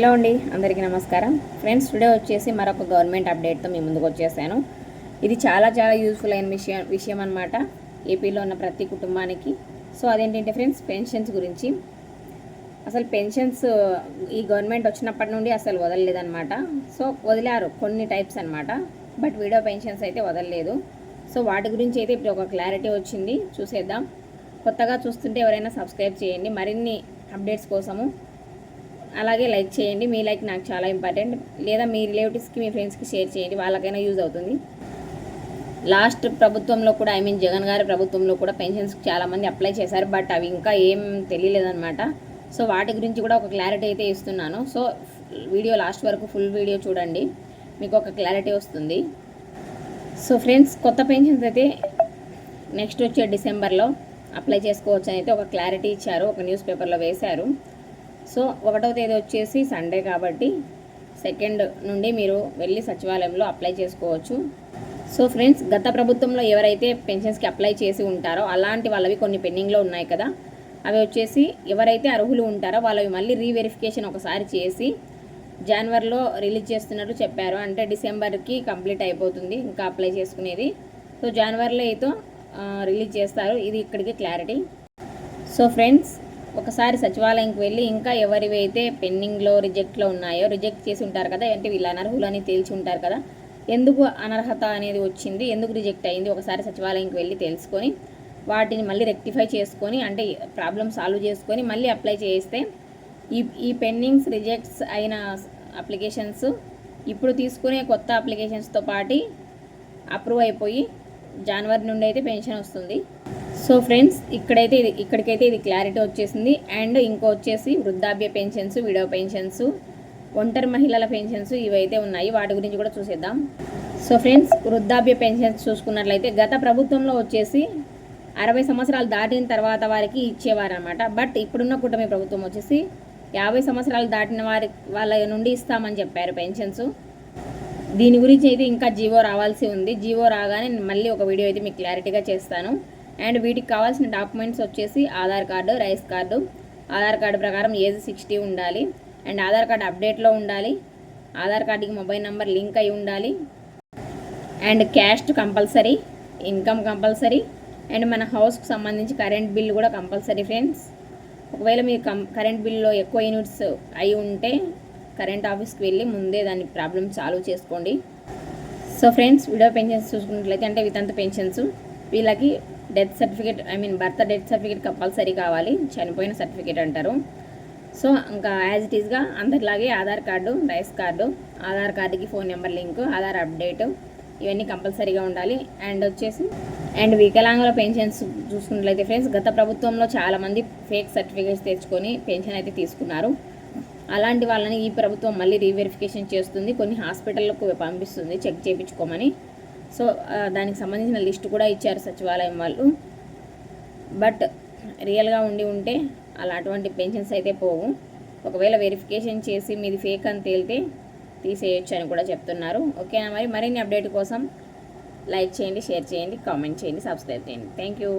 Hello అండి అందరికీ నమస్కారం. ఫ్రెండ్స్ టుడే వచ్చేసి మరొక గవర్నమెంట్ అప్డేట్తో మీ ముందుకు వచ్చేసాను. ఇది చాలా చాలా యూస్ఫుల్ అయిన విషయం విషయం అనమాట ఏపీలో ఉన్న ప్రతి కుటుంబానికి. సో అదేంటంటే ఫ్రెండ్స్ పెన్షన్స్ గురించి. అసలు పెన్షన్స్ ఈ గవర్నమెంట్ వచ్చినప్పటి నుండి అసలు వదలలేదన్నమాట. సో వదిలారు కొన్ని టైప్స్ అనమాట బట్ వీడియో పెన్షన్స్ అయితే వదలలేదు. సో వాటి గురించి అయితే ఇప్పుడు ఒక క్లారిటీ వచ్చింది. చూసేద్దాం. కొత్తగా చూస్తుంటే ఎవరైనా సబ్స్క్రైబ్ చేయండి. మరిన్ని అప్డేట్స్ కోసము అలాగే లైక్ చేయండి. మీ లైక్ నాకు చాలా ఇంపార్టెంట్. లేదా మీ రిలేటివ్స్కి మీ ఫ్రెండ్స్కి షేర్ చేయండి. వాళ్ళకైనా యూజ్ అవుతుంది. లాస్ట్ ప్రభుత్వంలో కూడా ఐ మీన్ జగన్ గారి ప్రభుత్వంలో కూడా పెన్షన్స్కి చాలామంది అప్లై చేశారు. బట్ అవి ఇంకా ఏం తెలియలేదన్నమాట. సో వాటి గురించి కూడా ఒక క్లారిటీ అయితే ఇస్తున్నాను. సో వీడియో లాస్ట్ వరకు ఫుల్ వీడియో చూడండి. మీకు ఒక క్లారిటీ వస్తుంది. సో ఫ్రెండ్స్ కొత్త పెన్షన్స్ అయితే నెక్స్ట్ వచ్చే డిసెంబర్లో అప్లై చేసుకోవచ్చు అని అయితే ఒక క్లారిటీ ఇచ్చారు. ఒక న్యూస్ పేపర్లో వేశారు. సో ఒకటవ తేదీ వచ్చేసి సండే కాబట్టి సెకండ్ నుండి మీరు వెళ్ళి సచివాలయంలో అప్లై చేసుకోవచ్చు. సో ఫ్రెండ్స్ గత ప్రభుత్వంలో ఎవరైతే పెన్షన్స్కి అప్లై చేసి ఉంటారో అలాంటి వాళ్ళవి కొన్ని పెండింగ్లో ఉన్నాయి కదా. అవి వచ్చేసి ఎవరైతే అర్హులు ఉంటారో వాళ్ళవి మళ్ళీ రీవెరిఫికేషన్ ఒకసారి చేసి జనవరిలో రిలీజ్ చేస్తున్నట్టు చెప్పారు. అంటే డిసెంబర్కి కంప్లీట్ అయిపోతుంది ఇంకా అప్లై చేసుకునేది. సో జనవరిలో అయితే రిలీజ్ చేస్తారు. ఇది ఇక్కడికి క్లారిటీ. సో ఫ్రెండ్స్ ఒకసారి సచివాలయంకి వెళ్ళి ఇంకా ఎవరివైతే పెండింగ్లో రిజెక్ట్లో ఉన్నాయో రిజెక్ట్ చేసి ఉంటారు కదా అంటే వీళ్ళు అనర్హులు అని తేల్చి ఉంటారు కదా ఎందుకు అనర్హత అనేది వచ్చింది ఎందుకు రిజెక్ట్ అయింది ఒకసారి సచివాలయంకి వెళ్ళి తెలుసుకొని వాటిని మళ్ళీ రెక్టిఫై చేసుకొని అంటే ప్రాబ్లమ్ సాల్వ్ చేసుకొని మళ్ళీ అప్లై చేస్తే ఈ ఈ పెండింగ్స్ రిజెక్ట్స్ అయిన అప్లికేషన్స్ ఇప్పుడు తీసుకునే కొత్త అప్లికేషన్స్తో పాటు అప్రూవ్ అయిపోయి జనవరి నుండి అయితే పెన్షన్ వస్తుంది. సో ఫ్రెండ్స్ ఇక్కడైతే ఇది ఇక్కడికైతే ఇది క్లారిటీ వచ్చేసింది. అండ్ ఇంకో వచ్చేసి వృద్ధాప్య పెన్షన్స్ విడో పెన్షన్స్ ఒంటరి మహిళల పెన్షన్స్ ఇవైతే ఉన్నాయి. వాటి గురించి కూడా చూసేద్దాం. సో ఫ్రెండ్స్ వృద్ధాప్య పెన్షన్స్ చూసుకున్నట్లయితే గత ప్రభుత్వంలో వచ్చేసి అరవై సంవత్సరాలు దాటిన తర్వాత వారికి ఇచ్చేవారనమాట బట్ ఇప్పుడున్న కూటమి ప్రభుత్వం వచ్చేసి యాభై సంవత్సరాలు దాటిన వారి వాళ్ళ నుండి ఇస్తామని చెప్పారు పెన్షన్స్. దీని గురించి అయితే ఇంకా జీవో రావాల్సి ఉంది. జీవో రాగానే మళ్ళీ ఒక వీడియో అయితే మీకు క్లారిటీగా చేస్తాను. అండ్ వీటికి కావాల్సిన డాక్యుమెంట్స్ వచ్చేసి Aadhaar card rice card. Aadhaar card ప్రకారం ఏజ్ సిక్స్టీ ఉండాలి. అండ్ ఆధార్ కార్డు అప్డేట్లో ఉండాలి. ఆధార్ కార్డుకి మొబైల్ నెంబర్ లింక్ అయి ఉండాలి. And caste compulsory income compulsory. And మన హౌస్కి సంబంధించి కరెంట్ బిల్ కూడా కంపల్సరీ ఫ్రెండ్స్. ఒకవేళ మీరు కం కరెంట్ బిల్లో ఎక్కువ యూనిట్స్ అయి ఉంటే కరెంట్ ఆఫీస్కి వెళ్ళి ముందే దాని ప్రాబ్లమ్ సాల్వ్ చేసుకోండి. సో ఫ్రెండ్స్ విడో పెన్షన్స్ చూసుకున్నట్లయితే అంటే వితంత పెన్షన్స్ వీళ్ళకి death certificate I mean birth death certificate compulsory కావాలి. చనిపోయిన సర్టిఫికేట్ అంటారు. సో ఇంకా యాజ్ ఇట్ ఈస్గా అందరిలాగే Aadhaar card rice card Aadhaar కార్డుకి phone number link Aadhaar update ఇవన్నీ కంపల్సరీగా ఉండాలి. అండ్ వచ్చేసి అండ్ వికలాంగుల పెన్షన్స్ చూసుకున్నట్లయితే ఫ్రెండ్స్ గత ప్రభుత్వంలో చాలామంది ఫేక్ సర్టిఫికేట్స్ తెచ్చుకొని పెన్షన్ అయితే తీసుకున్నారు. అలాంటి వాళ్ళని ఈ ప్రభుత్వం మళ్ళీ రీవెరిఫికేషన్ చేస్తుంది. కొన్ని హాస్పిటల్లకు పంపిస్తుంది. చెక్ చేయించుకోమని. సో దానికి సంబంధించిన లిస్ట్ కూడా ఇచ్చారు సచివాలయం వాళ్ళు. బట్ రియల్గా ఉండి ఉంటే అలా అటువంటి పెన్షన్స్ అయితే పోవు. ఒకవేళ వెరిఫికేషన్ చేసి మీది ఫేక్ అని తేలితే తీసేయచ్చు అని కూడా చెప్తున్నారు. ఓకేనా మరి మరిన్ని అప్డేట్ కోసం లైక్ చేయండి షేర్ చేయండి కామెంట్ చేయండి సబ్స్క్రైబ్ చేయండి. Thank you.